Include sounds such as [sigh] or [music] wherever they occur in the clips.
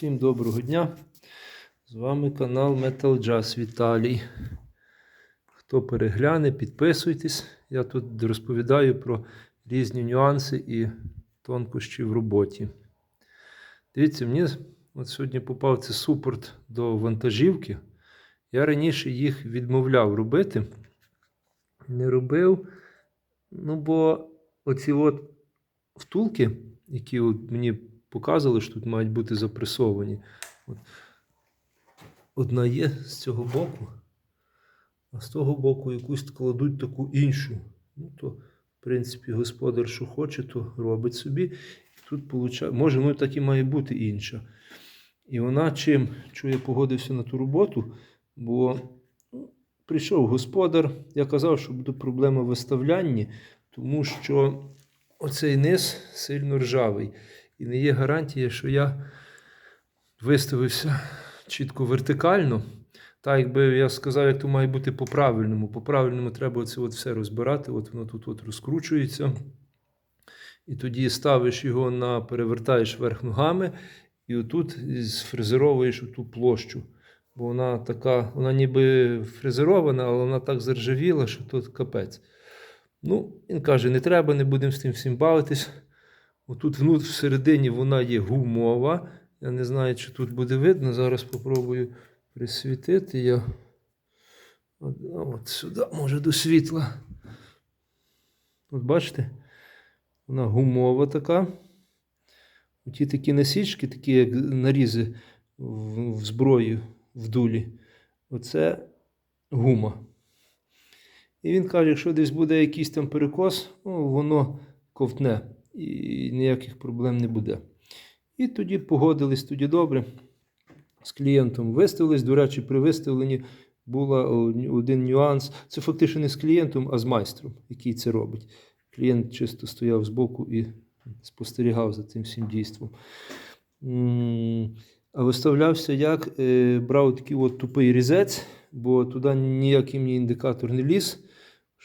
Всім доброго дня. З вами канал Metal Jazz Віталій. Хто перегляне, підписуйтесь. Я тут розповідаю про різні нюанси і тонкощі в роботі. Дивіться, мені от сьогодні попав цей супорт до вантажівки. Я раніше їх відмовляв робити. Не робив. Ну, бо оці от втулки, які от мені показували, що тут мають бути запресовані. От. Одна є з цього боку, а з того боку якусь кладуть таку іншу. Ну, то, в принципі, господар, що хоче, то робить собі. І тут получає, може, ну так і має бути інша. І вона чим, що я погодився на ту роботу, бо ну, прийшов господар, я казав, що буде проблема в виставлянні, тому що оцей низ сильно ржавий. І не є гарантія, що я виставився чітко вертикально. Так, якби я сказав, як то має бути по-правильному. По-правильному треба це от все розбирати. От воно тут от розкручується. І тоді ставиш його на перевертаєш вверх ногами, і отут сфрезеровуєш ту площу. Бо вона така, вона ніби фрезерована, але вона так заржавіла, що тут капець. Ну, він каже: не треба, не будемо з тим всім бавитись. Отут внутрі всередині вона є гумова. Я не знаю, чи тут буде видно. Зараз спробую присвітити я. От, от сюди, може, до світла. От бачите? Вона гумова така. Ті такі насічки, такі як нарізи в, в зброї в дулі. Оце гума. І він каже, якщо десь буде якийсь там перекос, ну, воно ковтне і ніяких проблем не буде. І тоді погодились тоді добре. З клієнтом виставились. До речі, при виставленні був один нюанс. Це фактично не з клієнтом, а з майстром, який це робить. Клієнт чисто стояв збоку і спостерігав за цим всім дійством. А виставлявся як Е, брав такий от тупий різець, бо туди ніякий мені індикатор не ліз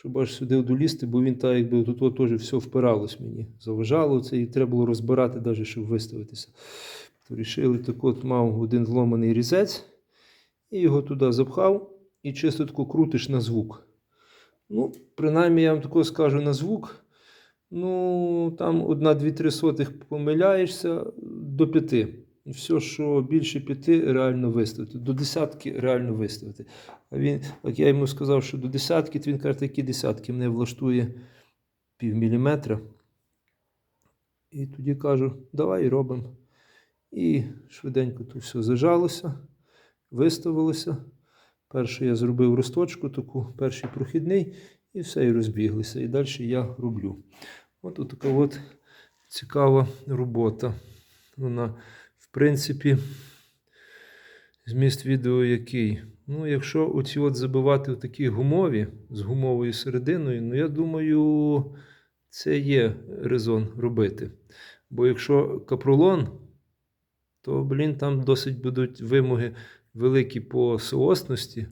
щоб аж сюди долізти, бо він так, якби тут теж все впиралось мені. Заважало це, і треба було розбирати, навіть, щоб виставитися. То рішили, так от мав один зломаний різець, і його туди запхав, і чисто тако крутиш на звук. Ну, принаймні, я вам тако скажу на звук. Ну, там одна-дві-три сотих помиляєшся до п'яти. Все, що більше п'яти, реально виставити. До десятки реально виставити. А він, як я йому сказав, що до десятки, то він каже, такі десятки мене влаштує пів міліметра. І тоді кажу, давай робимо. І швиденько то все зажалося, виставилося. Перше я зробив росточку, таку, перший прохідний, і все, і розбіглися. І далі я роблю. От така от цікава робота. Вона принципі, зміст відео який. Ну, якщо оці от забивати в такі гумові з гумовою серединою, ну я думаю, це є резон робити. Бо якщо капролон, то, блін, там досить будуть вимоги великі по соосності.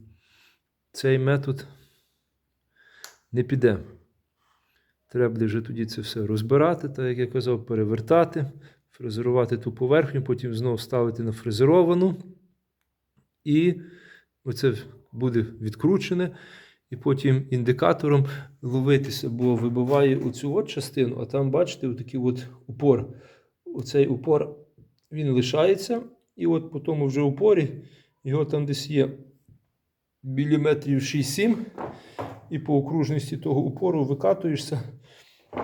Цей метод не піде. Треба вже тоді це все розбирати, так як я казав, перевертати фрезерувати ту поверхню, потім знову ставити на фрезеровану. І оце буде відкручене. І потім індикатором ловитися, бо вибиває оцю от частину, а там, бачите, отакий от упор. Оцей упор він лишається. І от по тому вже упорі його там десь є міліметрів 6-7. І по окружності того упору викатуєшся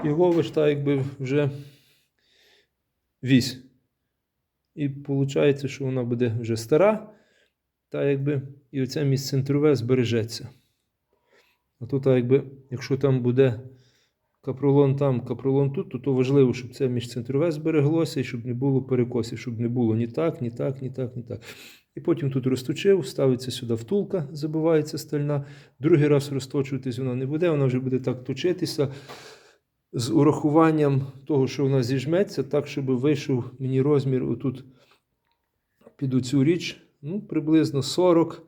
і ловиш так, якби вже вісь. І виходить, що вона буде вже стара, та якби, і оце місцентрове збережеться. А тут, якби, якщо там буде капролон там, капролон тут, то, то важливо, щоб це міжцентрове збереглося і щоб не було перекосів, щоб не було ні так, ні так, ні так, ні так. І потім тут розточив, ставиться сюди втулка, забивається стальна. Другий раз розточуватись вона не буде, вона вже буде так точитися з урахуванням того, що вона зіжметься, так, щоб вийшов мені розмір отут під оцю річ, ну, приблизно 40,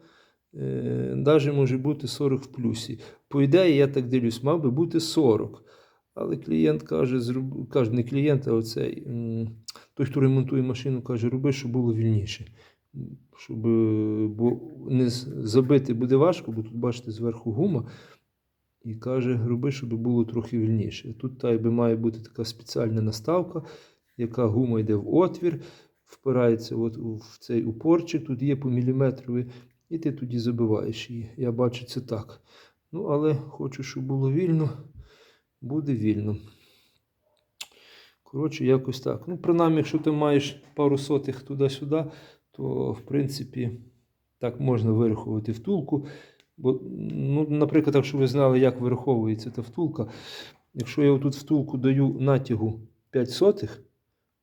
навіть може бути 40 в плюсі. По ідеї, я так дивлюсь, мав би бути 40. Але клієнт каже, каже, не клієнт, а оцей, той, хто ремонтує машину, каже, роби, щоб було вільніше. Щоб е, бо не забити буде важко, бо тут, бачите, зверху гума. І каже, роби, щоб було трохи вільніше. Тут та, якби має бути така спеціальна наставка, яка гума йде в отвір, впирається от в цей упорчик, тут є по міліметрові, і ти тоді забиваєш її. Я бачу це так. Ну, але хочу, щоб було вільно, буде вільно. Коротше, якось так. Ну, принаймні, якщо ти маєш пару сотих туди-сюди, то в принципі так можна вирахувати втулку. Бо, ну, наприклад, якщо ви знали, як вираховується та втулка, якщо я тут втулку даю натягу 5 сотих,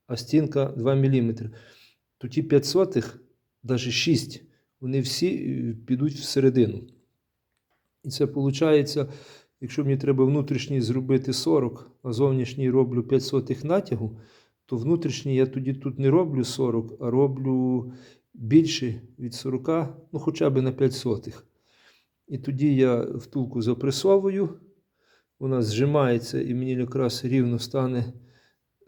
а стінка 2 мм, то ті 5 сотих, навіть 6, вони всі е, підуть всередину. І це виходить, якщо мені треба внутрішній зробити 40, а зовнішній роблю 5 сотих натягу, то внутрішній я тоді тут не роблю 40, а роблю більше від 40, ну хоча б на 5 сотих. І тоді я втулку запресовую, вона зжимається і мені якраз рівно стане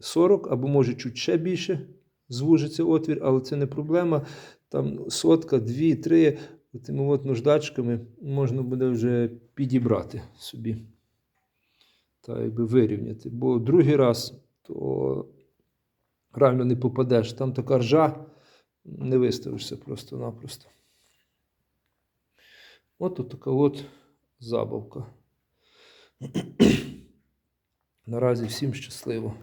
40, або може чуть ще більше звужиться отвір, але це не проблема. Там сотка, дві, три, тими от наждачками можна буде вже підібрати собі. Та якби вирівняти. Бо другий раз то реально не попадеш. Там така ржа, не виставишся просто-напросто. От така от забавка. [clears throat] Наразі всім щасливо.